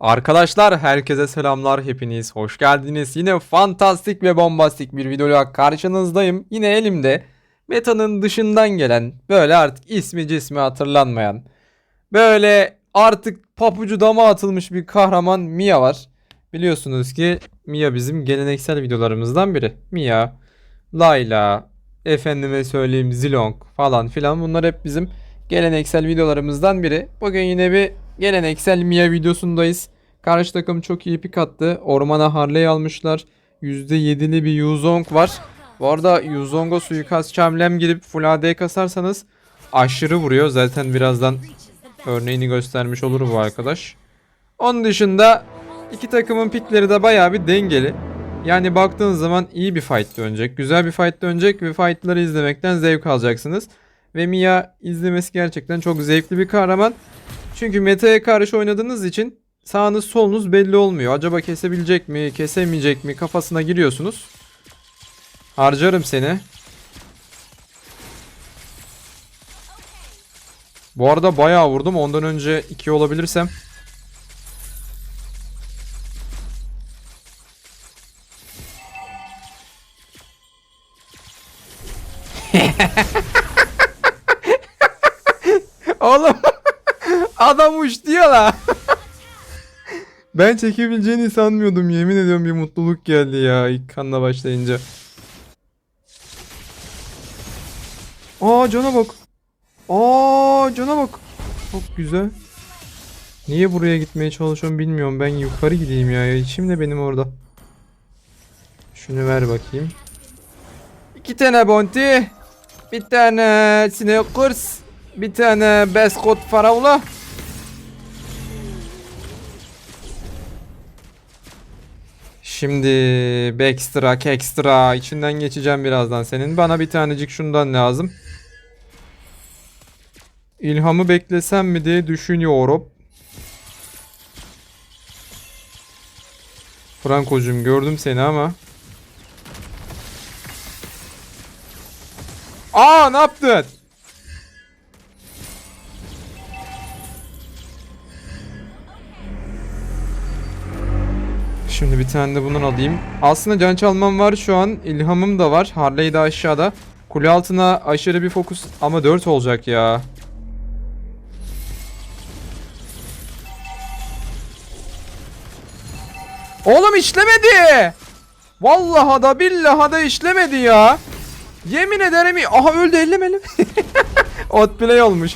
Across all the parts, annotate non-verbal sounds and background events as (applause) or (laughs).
Arkadaşlar herkese selamlar hepiniz hoş geldiniz. Yine fantastik ve bombastik bir videoyla karşınızdayım. Yine elimde metanın dışından gelen böyle artık ismi cismi hatırlanmayan böyle artık papucu dama atılmış bir kahraman Mia var. Biliyorsunuz ki Mia bizim geleneksel videolarımızdan biri. Mia, Layla, efendime söyleyeyim Zilong falan filan bunlar hep bizim geleneksel videolarımızdan biri. Bugün yine bir geleneksel Mia videosundayız. Karşı takım çok iyi pik attı. Ormana Harley almışlar. %7'li bir Yuzong var. Bu arada Yuzong'a suikast çamlem girip full AD kasarsanız aşırı vuruyor. Zaten birazdan örneğini göstermiş olur bu arkadaş. Onun dışında iki takımın pikleri de bayağı bir dengeli. Yani baktığınız zaman iyi bir fight dönecek. Güzel bir fight dönecek ve fightları izlemekten zevk alacaksınız. Ve Mia izlemesi gerçekten çok zevkli bir kahraman. Çünkü meta'ya karşı oynadığınız için sağınız solunuz belli olmuyor. Acaba kesebilecek mi, kesemeyecek mi kafasına giriyorsunuz. Harcarım seni. Bu arada bayağı vurdum. Ondan önce 2 olabilirsem. Ben çekebileceğini sanmıyordum. Yemin ediyorum bir mutluluk geldi ya ilk kanla başlayınca. Aa cana bak. Aa cana bak. Çok güzel. Niye buraya gitmeye çalışıyorum bilmiyorum. Ben yukarı gideyim ya. İçim de benim orada. Şunu ver bakayım. İki tane bounty. Bir tane Snickers. Bir tane Beskot Faravla. Şimdi Backstra, Kekstra içinden geçeceğim birazdan senin. Bana bir tanecik şundan lazım. İlhamı beklesem mi diye düşünüyorum. Franko'cum gördüm seni ama. Aa ne yaptın? Şimdi bir tane de bundan alayım. Aslında can çalmam var şu an. İlhamım da var. Harley de aşağıda. Kule altına aşırı bir fokus ama 4 olacak ya. Oğlum işlemedi. Vallahi da billahi da işlemedi ya. Yemin ederim aha öldü ellemelim. (laughs) Outplay olmuş.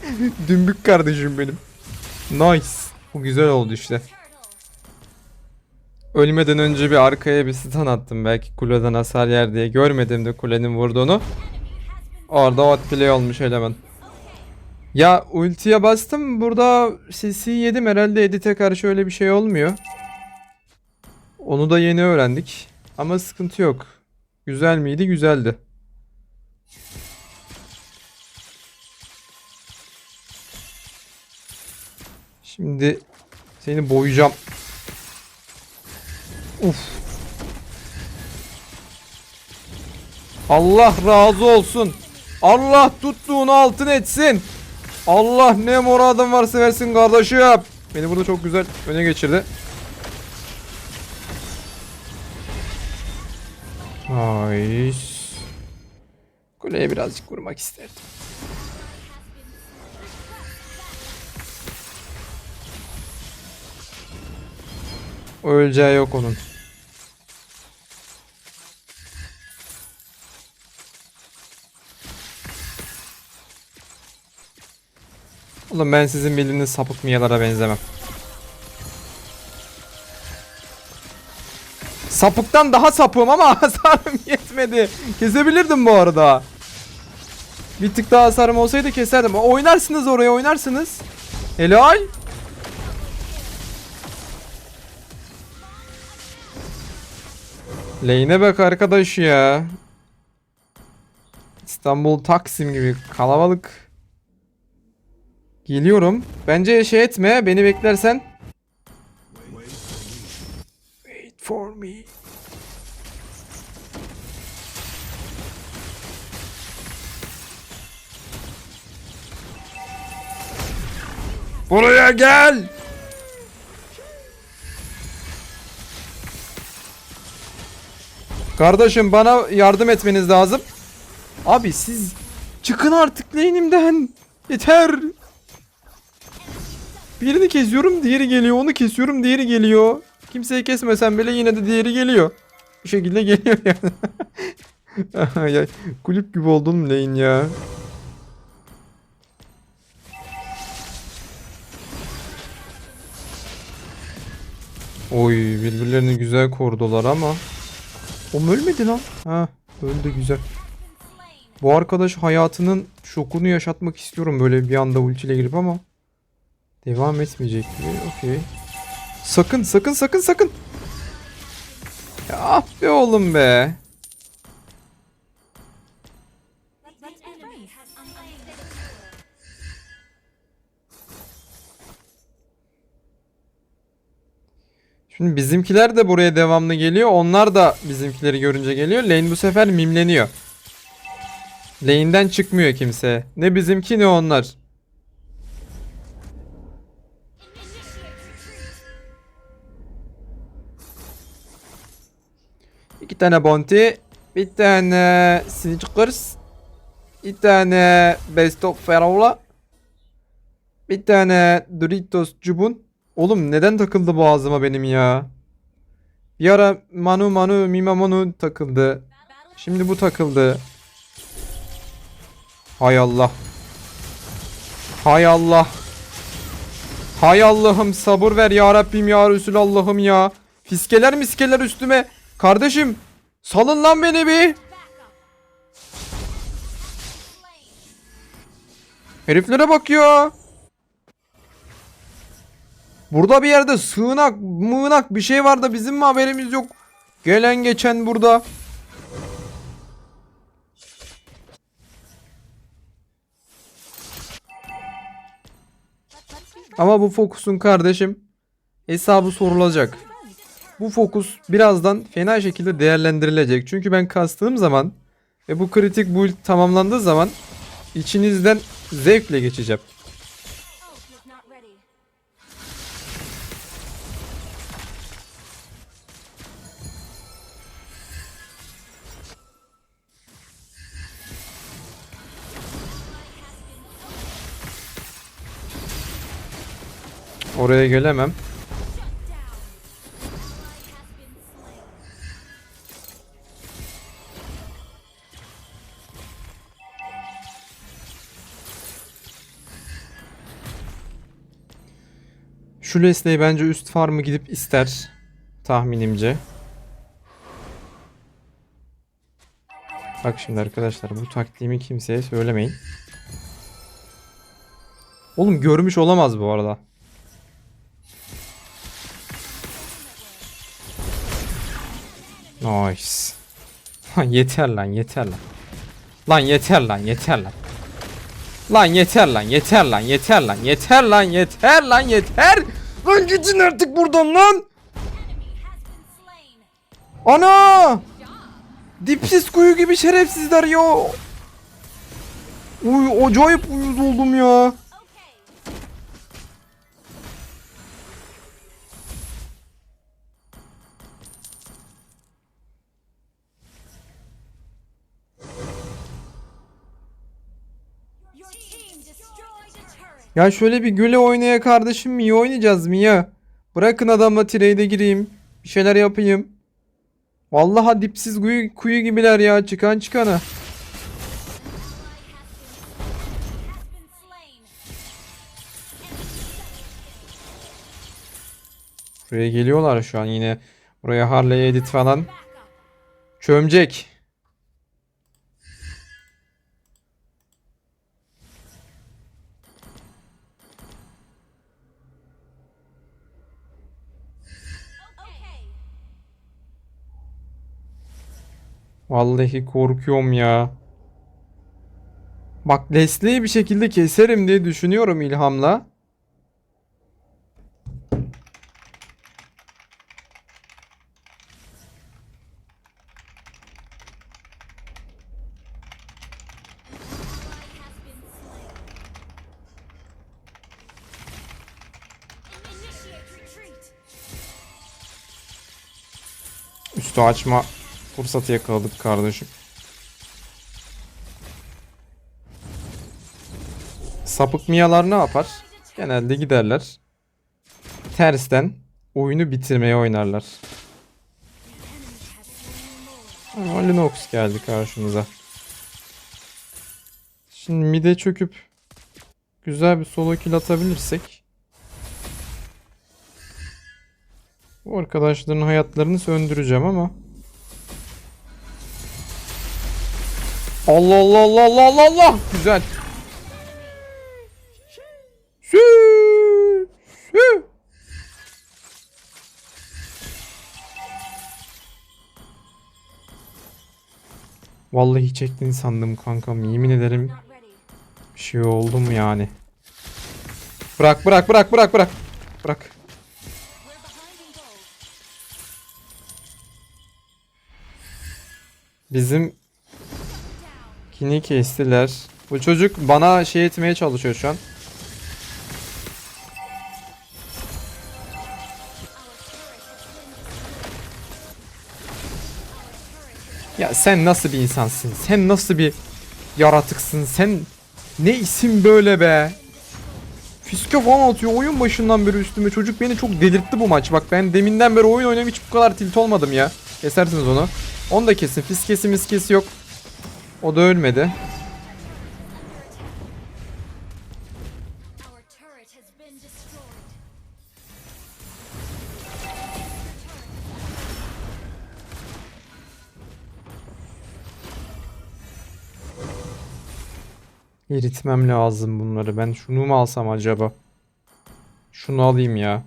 (laughs) Dümbük kardeşim benim. Nice. Bu güzel oldu işte. Ölmeden önce bir arkaya bir stun attım belki kuleden hasar yer diye. Görmedim de kulenin vurduğunu. Orada outplay olmuş eleman. Ya ultiye bastım burada CC yedim herhalde edite karşı öyle bir şey olmuyor. Onu da yeni öğrendik. Ama sıkıntı yok. Güzel miydi? Güzeldi. Şimdi seni boyayacağım. Uf. Allah razı olsun. Allah tuttuğunu altın etsin. Allah ne muradın varsa versin kardeşim. Beni burada çok güzel öne geçirdi. Nice. Kuleye birazcık vurmak isterdim. Öleceği yok onun. Oğlum ben sizin bildiğiniz sapık miyalara benzemem. Sapıktan daha sapığım ama (laughs) hasarım yetmedi. Kesebilirdim bu arada. Bir tık daha hasarım olsaydı keserdim. Oynarsınız oraya oynarsınız. Helal. Lane'e bak arkadaş ya. İstanbul Taksim gibi kalabalık. Geliyorum. Bence şey etme. Beni beklersen. Wait for me. Buraya gel. Kardeşim bana yardım etmeniz lazım. Abi siz çıkın artık lane'imden. Yeter. Birini kesiyorum diğeri geliyor. Onu kesiyorum diğeri geliyor. Kimseyi kesmesem bile yine de diğeri geliyor. Bir şekilde geliyor (laughs) yani. Ay, Kulüp gibi oldum lane ya. Oy birbirlerini güzel korudular ama. O ölmedi lan? Ha öldü güzel. Bu arkadaş hayatının şokunu yaşatmak istiyorum böyle bir anda ultiyle girip ama. Devam etmeyecek gibi. Okey. Sakın sakın sakın sakın. Ya ah be oğlum be. Şimdi bizimkiler de buraya devamlı geliyor. Onlar da bizimkileri görünce geliyor. Lane bu sefer mimleniyor. Lane'den çıkmıyor kimse. Ne bizimki ne onlar. İki tane bounty. Bir tane Snickers. Bir tane Best of Ferola. Bir tane Doritos Cubun. Oğlum neden takıldı boğazıma benim ya? Bir ara Manu Manu Mima Manu takıldı. Şimdi bu takıldı. Hay Allah. Hay Allah. Hay Allah'ım sabır ver ya Rabbim ya Resulallah'ım ya. Fiskeler miskeler üstüme. Kardeşim salın lan beni bir. Heriflere bak ya. Burada bir yerde sığınak, mığınak bir şey var da bizim mi haberimiz yok? Gelen geçen burada. Ama bu fokusun kardeşim hesabı sorulacak. Bu fokus birazdan fena şekilde değerlendirilecek. Çünkü ben kastığım zaman ve bu kritik build tamamlandığı zaman içinizden zevkle geçeceğim. Oraya gelemem. Şu Lesley bence üst farmı gidip ister. Tahminimce. Bak şimdi arkadaşlar bu taktiğimi kimseye söylemeyin. Oğlum görmüş olamaz bu arada. Nice. Lan yeter lan yeter lan. Lan yeter lan yeter lan. Lan yeter lan yeter lan yeter lan yeter lan yeter lan yeter. Lan gidin artık buradan lan. Ana! Dipsiz kuyu gibi şerefsizler ya. Uy acayip uyuz oldum ya. Ya şöyle bir güle oynaya kardeşim iyi oynayacağız mı ya? Bırakın adamla trade'e gireyim. Bir şeyler yapayım. Vallahi dipsiz kuyu, kuyu gibiler ya çıkan çıkana. Buraya geliyorlar şu an yine. Buraya Harley edit falan. Back Vallahi korkuyorum ya. Bak Leslie'yi bir şekilde keserim diye düşünüyorum ilhamla. Üstü açma fırsatı yakaladık kardeşim. Sapık miyalar ne yapar? Genelde giderler. Tersten oyunu bitirmeye oynarlar. Ama Linux geldi karşımıza. Şimdi mide çöküp güzel bir solo kill atabilirsek bu arkadaşların hayatlarını söndüreceğim ama Allah Allah Allah Allah Allah Allah güzel. Sü sü Vallahi çektin sandım kankam yemin ederim bir şey oldu mu yani. Bırak bırak bırak bırak bırak. Bırak. Bizim kini kestiler. Bu çocuk bana şey etmeye çalışıyor şu an. Ya sen nasıl bir insansın? Sen nasıl bir yaratıksın? Sen ne isim böyle be? Fiske falan atıyor oyun başından beri üstüme. Çocuk beni çok delirtti bu maç. Bak ben deminden beri oyun oynayıp hiç bu kadar tilt olmadım ya. Kesersiniz onu. Onu da kesin. Fiskesi miskesi yok. O da ölmedi. Eritmem lazım bunları. Ben şunu mu alsam acaba? Şunu alayım ya.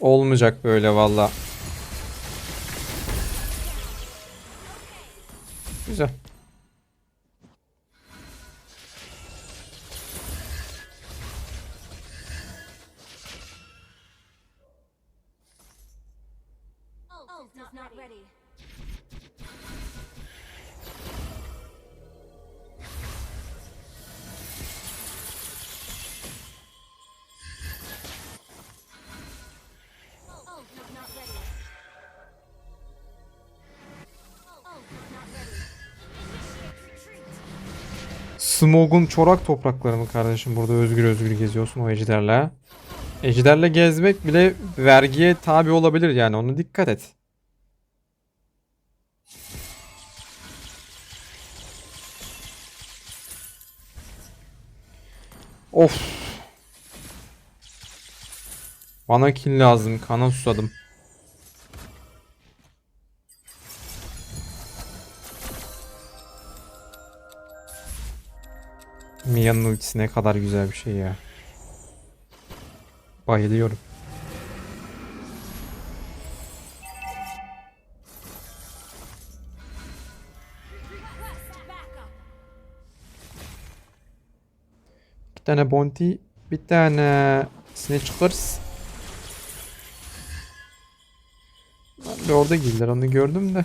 Olmayacak böyle valla. Güzel. Smog'un çorak toprakları mı kardeşim? Burada özgür özgür geziyorsun o ejderle. Ejderle gezmek bile vergiye tabi olabilir yani ona dikkat et. Of. Bana kill lazım. Kana susadım. Mia'nın ultisi ne kadar güzel bir şey ya. Bayılıyorum. Bir tane Bounty, bir tane. Ben de orada girdiler onu gördüm de.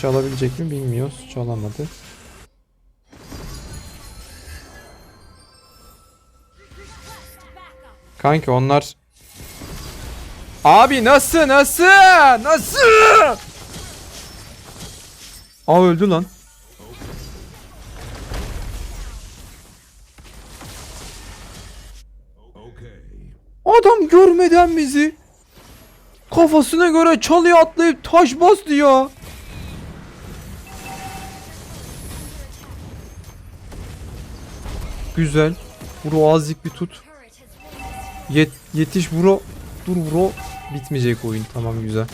Çalabilecek mi bilmiyoruz. Çalamadı. Kanki onlar Abi nasıl nasıl nasıl Aa öldü lan Adam görmeden bizi kafasına göre çalıya atlayıp taş bastı ya. Güzel. Buru azıcık bir tut. Yet, yetiş bro. Dur bro. Bitmeyecek oyun. Tamam güzel.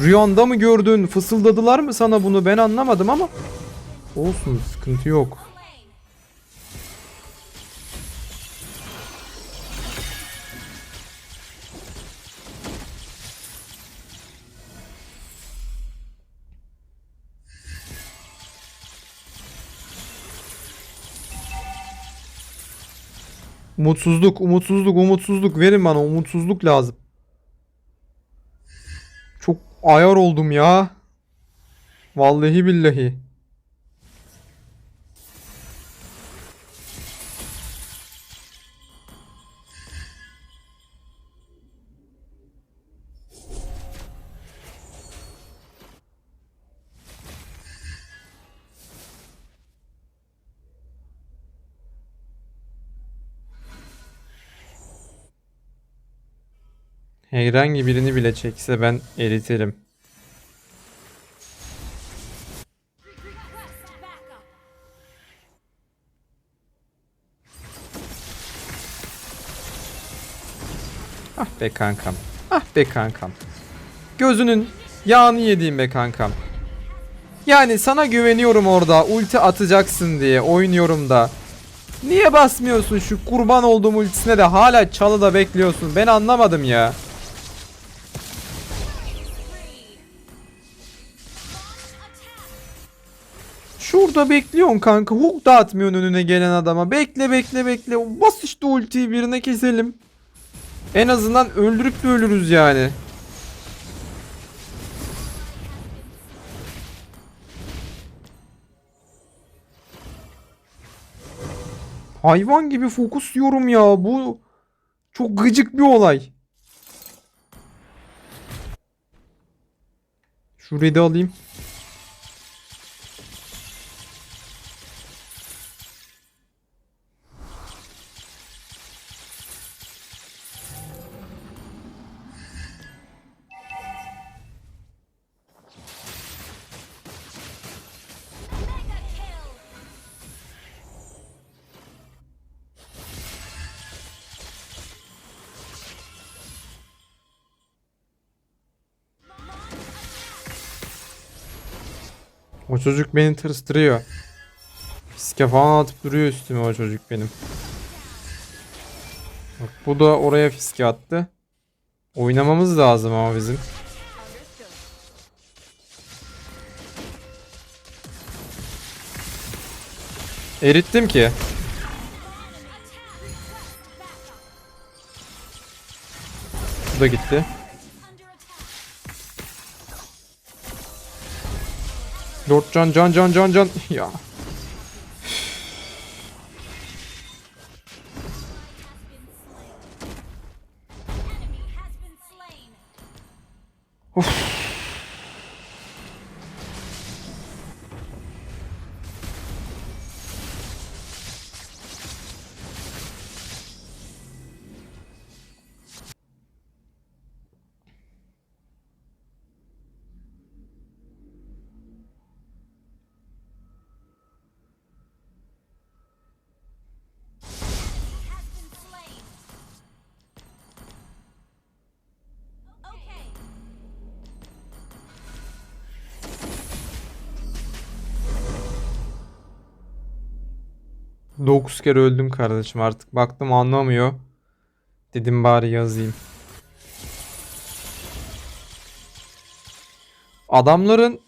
Rüyanda mı gördün? Fısıldadılar mı sana bunu? Ben anlamadım ama. Olsun sıkıntı yok. Slain. Umutsuzluk, umutsuzluk, umutsuzluk. Verin bana umutsuzluk lazım. Çok ayar oldum ya. Vallahi billahi. Herhangi birini bile çekse ben eritirim. Ah be kankam. Ah be kankam. Gözünün yağını yediğim be kankam. Yani sana güveniyorum orada ulti atacaksın diye oynuyorum da. Niye basmıyorsun şu kurban olduğum ultisine de hala çalıda bekliyorsun ben anlamadım ya. Şurada bekliyorsun kanka. Hook da atmıyorsun önüne gelen adama. Bekle bekle bekle. Bas işte ultiyi birine keselim. En azından öldürüp de ölürüz yani. Hayvan gibi fokus diyorum ya. Bu çok gıcık bir olay. Şurayı da alayım. Çocuk beni tırstırıyor. Fiske falan atıp duruyor üstüme o çocuk benim. Bak bu da oraya fiske attı. Oynamamız lazım ama bizim. Erittim ki. Bu da gitti. Under attack. Dört can can can can can. Ya. 9 kere öldüm kardeşim artık. Baktım anlamıyor. Dedim bari yazayım. Adamların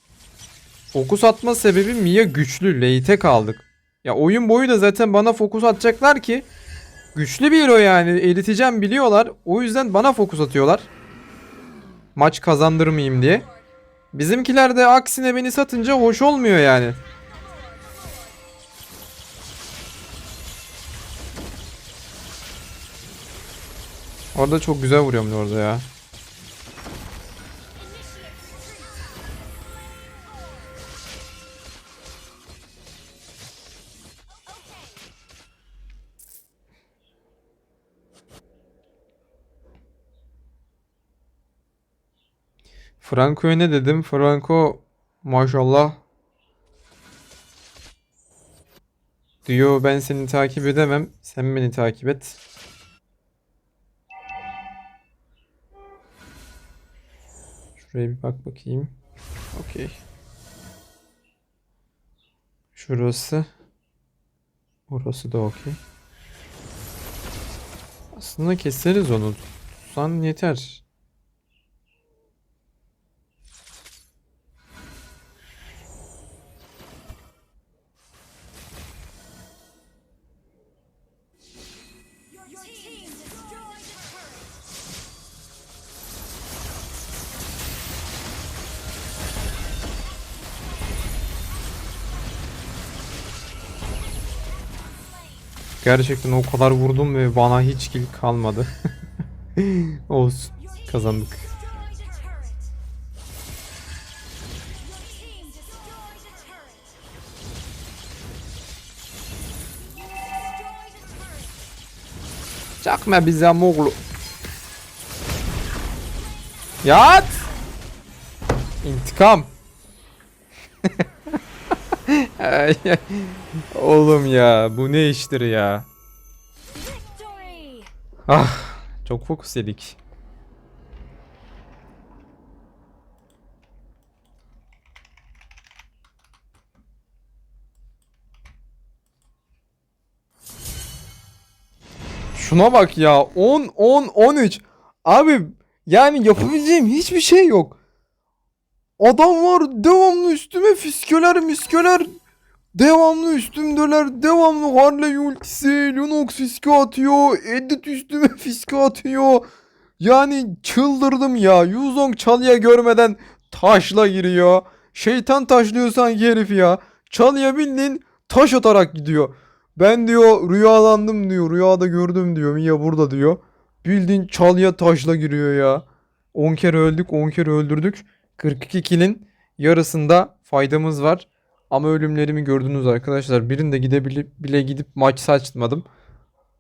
fokus atma sebebi Mia güçlü. Late'e kaldık. Ya oyun boyu da zaten bana fokus atacaklar ki güçlü bir hero yani. Eriteceğim biliyorlar. O yüzden bana fokus atıyorlar. Maç kazandırmayayım diye. Bizimkiler de aksine beni satınca hoş olmuyor yani. Orada çok güzel vuruyorum orada ya. Franco'ya ne dedim? Franco maşallah diyor ben seni takip edemem. Sen beni takip et. Şuraya bir bak bakayım. Okey. Şurası. Orası da okey. Aslında keseriz onu. Tutsan yeter. Gerçekten o kadar vurdum ve bana hiç kill kalmadı. (laughs) Olsun. Kazandık. Çakma bize Moglu. Yat. İntikam. Oğlum ya bu ne iştir ya. Ah çok fokus yedik. Şuna bak ya 10 10 13 abi yani yapabileceğim hiçbir şey yok. Adamlar devamlı üstüme fiskeler miskeler devamlı üstümdeler devamlı Harley ultisi Lunox fiske atıyor Edit üstüme (laughs) fiske atıyor. Yani çıldırdım ya Yuzong çalıya görmeden taşla giriyor. Şeytan taşlıyor sanki herif ya. Çalıya bildiğin taş atarak gidiyor. Ben diyor rüyalandım diyor rüyada gördüm diyor Mia burada diyor. Bildiğin çalıya taşla giriyor ya. 10 kere öldük 10 kere öldürdük. 42 kilin yarısında faydamız var ama ölümlerimi gördünüz arkadaşlar. Birinde gidebilip bile gidip maç saçmadım.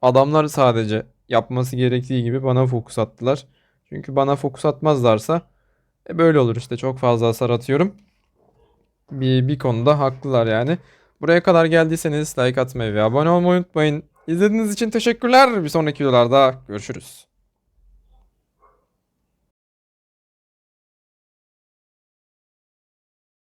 Adamlar sadece yapması gerektiği gibi bana fokus attılar. Çünkü bana fokus atmazlarsa e böyle olur işte çok fazla hasar atıyorum. Bir, bir konuda haklılar yani. Buraya kadar geldiyseniz like atmayı ve abone olmayı unutmayın. İzlediğiniz için teşekkürler. Bir sonraki videolarda görüşürüz.